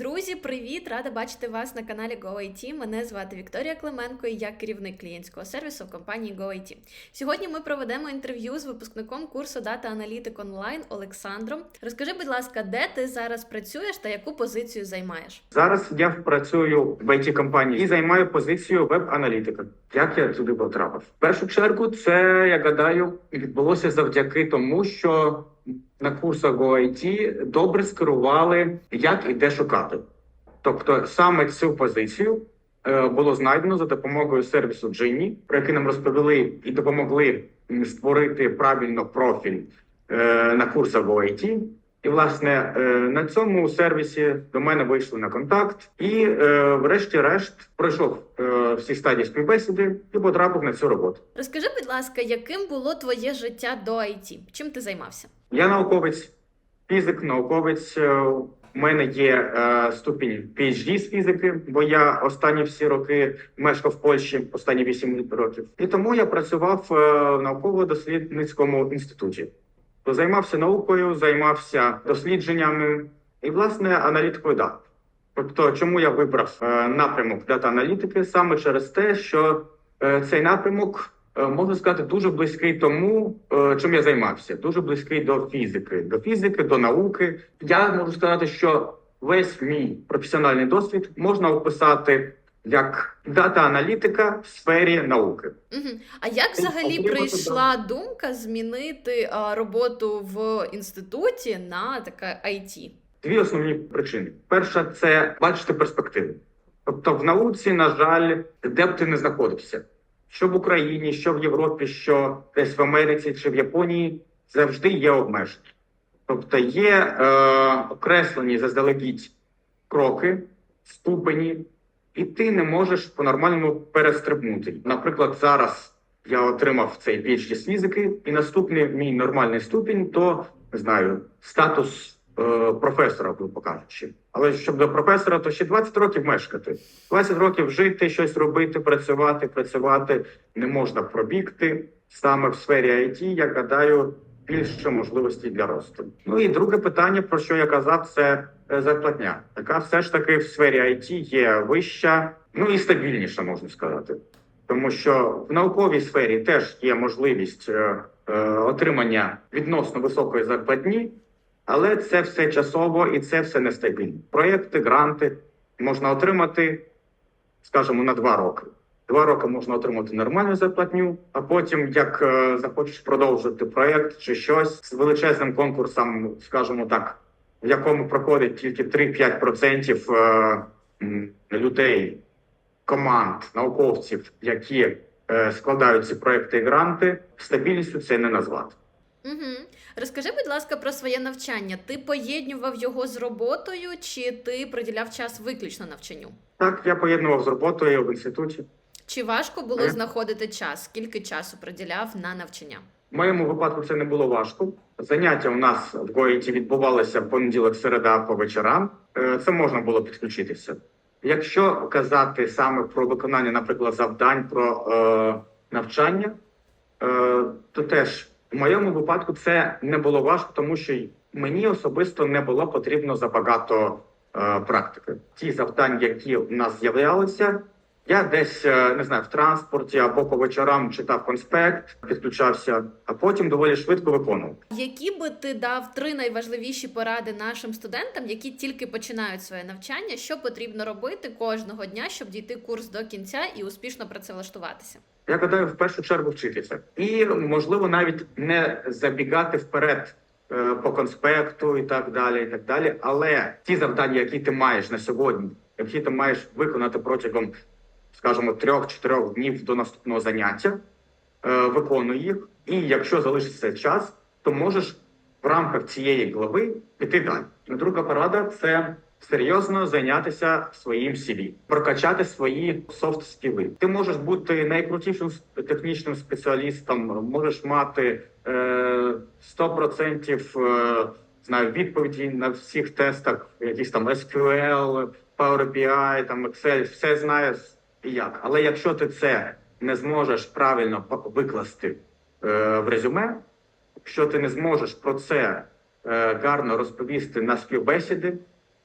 Друзі, привіт! Рада бачити вас на каналі GoIT. Мене звати Вікторія Клименко і я керівник клієнтського сервісу в компанії GoIT. Сьогодні ми проведемо інтерв'ю з випускником курсу Data Analytic Online Олександром. Розкажи, будь ласка, де ти зараз працюєш та яку позицію займаєш? Зараз я працюю в it компанії і займаю позицію веб-аналітика. Як я туди потрапив? В першу чергу, це я гадаю, відбулося завдяки тому, що на курсах GoIT добре скерували, як і де шукати. Тобто саме цю позицію е, було знайдено за допомогою сервісу Джині, про який нам розповіли і допомогли створити правильно профіль е, на курсах GoIT. І власне е, на цьому сервісі до мене вийшли на контакт, і е, врешті-решт пройшов е, всі стадії співбесіди і потрапив на цю роботу. Розкажи, будь ласка, яким було твоє життя до IT? Чим ти займався? Я науковець, фізик, науковець. У мене є е, ступінь PhD з фізики, бо я останні всі роки мешкав в Польщі, останні 8 років. І тому я працював в науково-дослідницькому інституті. Займався наукою, займався дослідженнями і, власне, аналітикою даних. Тобто, чому я вибрав е, напрямок дата-аналітики саме через те, що е, цей напрямок е, можна сказати дуже близький тому, чим я займався, дуже близький до фізики, до фізики, до науки. Я можу сказати, що весь мій професіональний досвід можна описати як дата-аналітика в сфері науки. Угу. А як взагалі прийшла думка змінити а, роботу в інституті на таке IT? Дві основні причини: перша це бачити перспективи. Тобто, в науці, на жаль, де б ти не знаходився, що в Україні, що в Європі, що десь в Америці чи в Японії, завжди є обмеження. Тобто є е, окреслені заздалегідь кроки, ступені, і ти не можеш по-нормальному перестрибнути. Наприклад, зараз я отримав цей PhD з фізики, і наступний мій нормальний ступінь то не знаю, статус е, професора, грубо кажучи. Але щоб до професора, то ще 20 років мешкати. 20 років жити, щось робити, працювати, працювати не можна пробігти саме в сфері IT, я гадаю, більше можливостей для росту. Ну і друге питання, про що я казав, це зарплатня, яка все ж таки в сфері IT є вища, ну і стабільніша, можна сказати. Тому що в науковій сфері теж є можливість е, е, отримання відносно високої зарплатні, але це все часово і це все нестабільно. Проєкти, гранти можна отримати, скажімо, на два роки. Два роки можна отримати нормальну зарплатню, а потім, як е, захочеш продовжити проєкт чи щось з величезним конкурсом, скажімо так, в якому проходить тільки 3-5% е, людей, команд, науковців, які е, складають ці проекти і гранти, стабільністю це не назвати. Угу. Розкажи, будь ласка, про своє навчання. Ти поєднував його з роботою, чи ти приділяв час виключно навчанню? Так, я поєднував з роботою в інституті. Чи важко було Е. знаходити час? Скільки часу приділяв на навчання? В моєму випадку це не було важко. Заняття у нас в ГОІТі відбувалися в понеділок, середа по вечорам. Е, Це можна було підключитися. Якщо казати саме про виконання, наприклад, завдань про е, навчання, е, то теж в моєму випадку це не було важко, тому що мені особисто не було потрібно забагато е, практики. Ті завдання, які у нас з'являлися, я десь е, не знаю в транспорті або по вечорам читав конспект, підключався, а потім доволі швидко виконував. Які би ти дав три найважливіші поради нашим студентам, які тільки починають своє навчання, що потрібно робити кожного дня, щоб дійти курс до кінця і успішно працевлаштуватися? Я гадаю, в першу чергу вчитися, і можливо навіть не забігати вперед е, по конспекту і так далі. І так далі. Але ті завдання, які ти маєш на сьогодні, які ти маєш виконати протягом, скажімо, трьох-чотирьох днів до наступного заняття, е, виконуй їх. І якщо залишиться час, то можеш в рамках цієї глави піти далі. Друга порада це серйозно зайнятися своїм CV, прокачати свої софт скіли. Ти можеш бути найкрутішим технічним спеціалістом, можеш мати е, 100% е, знаю відповіді на всіх тестах, якісь там SQL, Power BI, там Excel, все знаєш як. Але якщо ти це не зможеш правильно викласти е, в резюме, якщо ти не зможеш про це е, гарно розповісти на співбесіди,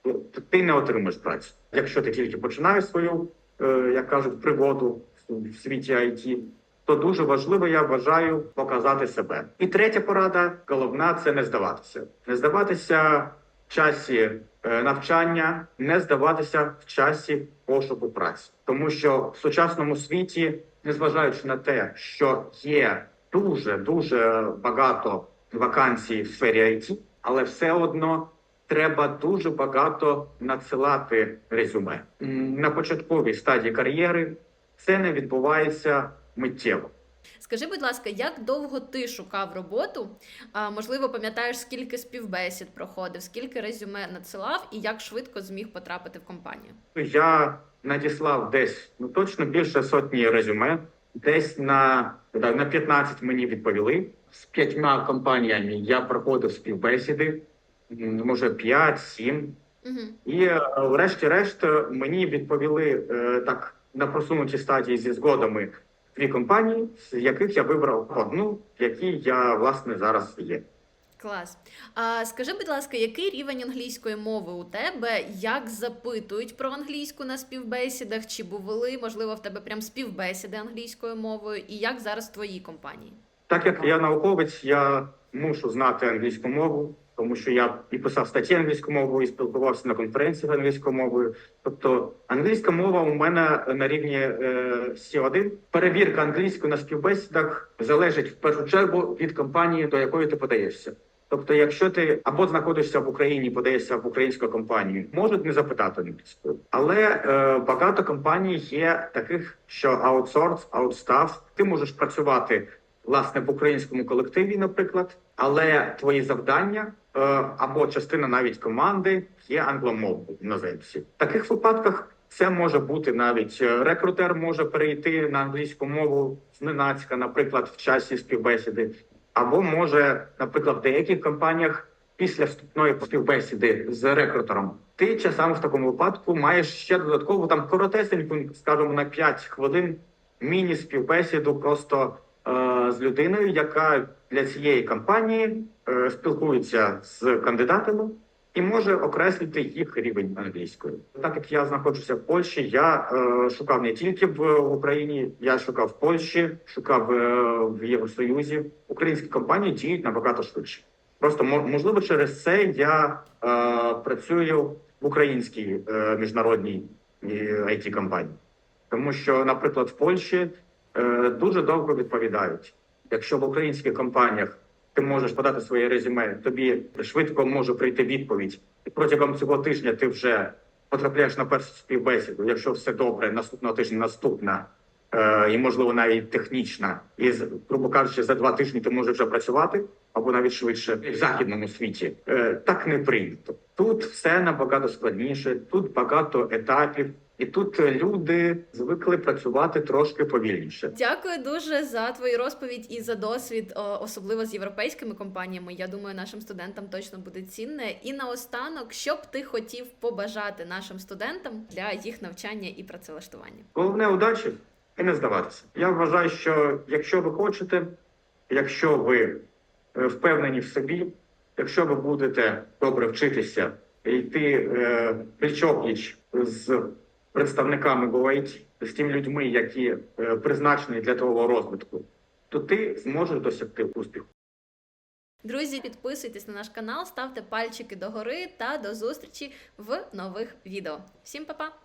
то ти не отримаєш працю. Якщо ти тільки починаєш свою, е, як кажуть, пригоду в світі IT, то дуже важливо, я вважаю, показати себе. І третя порада, головна це не здаватися. Не здаватися в часі навчання, не здаватися в часі пошуку праці, тому що в сучасному світі, незважаючи на те, що є дуже дуже багато вакансій в сфері IT, але все одно треба дуже багато надсилати резюме на початковій стадії кар'єри. Це не відбувається миттєво. Скажи, будь ласка, як довго ти шукав роботу? А, можливо, пам'ятаєш, скільки співбесід проходив, скільки резюме надсилав і як швидко зміг потрапити в компанію? Я надіслав десь ну точно більше сотні резюме. Десь на, так, на 15 мені відповіли. З п'ятьма компаніями я проходив співбесіди, може 5-7. Угу. І е, врешті-решт е, мені відповіли е, так на просунутій стадії зі згодами дві компанії, з яких я вибрав одну, в якій я власне зараз є. Клас. А скажи, будь ласка, який рівень англійської мови у тебе? Як запитують про англійську на співбесідах? Чи були, можливо, в тебе прям співбесіди англійською мовою? І як зараз в твоїй компанії? Так як я науковець, я мушу знати англійську мову, тому що я і писав статті англійською мовою, і спілкувався на конференціях англійською мовою. Тобто англійська мова у мене на рівні е, C1. Перевірка англійської на співбесідах залежить в першу чергу від компанії, до якої ти подаєшся. Тобто, якщо ти або знаходишся в Україні, подаєшся в українську компанію, можуть не запитати англійською, але е, багато компаній є таких, що аутсорс, аутстаф, ти можеш працювати власне в українському колективі, наприклад, але твої завдання е, або частина навіть команди є англомовною іноземці. В таких випадках це може бути навіть е, рекрутер може перейти на англійську мову зненацька, наприклад, в часі співбесіди, або може, наприклад, в деяких компаніях після вступної співбесіди з рекрутером. Ти часами в такому випадку маєш ще додаткову там коротесеньку, скажімо, на 5 хвилин міні-співбесіду просто е, з людиною, яка для цієї кампанії е, спілкується з кандидатами і може окреслити їх рівень англійської. Так як я знаходжуся в Польщі, я е, шукав не тільки в Україні, я шукав в Польщі, шукав е, в Євросоюзі. Українські компанії діють набагато швидше. Просто можливо через це я працюю в українській міжнародній it компанії тому що, наприклад, в Польщі дуже довго відповідають. Якщо в українських компаніях ти можеш подати своє резюме, тобі швидко може прийти відповідь, і протягом цього тижня ти вже потрапляєш на першу співбесіду. Якщо все добре, наступного тижня наступна, е, і можливо навіть технічна, і грубо кажучи, за два тижні ти можеш вже працювати. Або навіть швидше в західному світі Е, так не прийнято. Тут все набагато складніше, тут багато етапів, і тут е, люди звикли працювати трошки повільніше. Дякую дуже за твою розповідь і за досвід, особливо з європейськими компаніями. Я думаю, нашим студентам точно буде цінне. І наостанок, що б ти хотів побажати нашим студентам для їх навчання і працевлаштування? Головне удачі і не здаватися. Я вважаю, що якщо ви хочете, якщо ви е, впевнені в собі, якщо ви будете добре вчитися йти е, пліч-опліч з представниками GoIT, з тими людьми, які е, призначені для того розвитку, то ти зможеш досягти успіху. Друзі, підписуйтесь на наш канал, ставте пальчики догори та до зустрічі в нових відео. Всім па-па!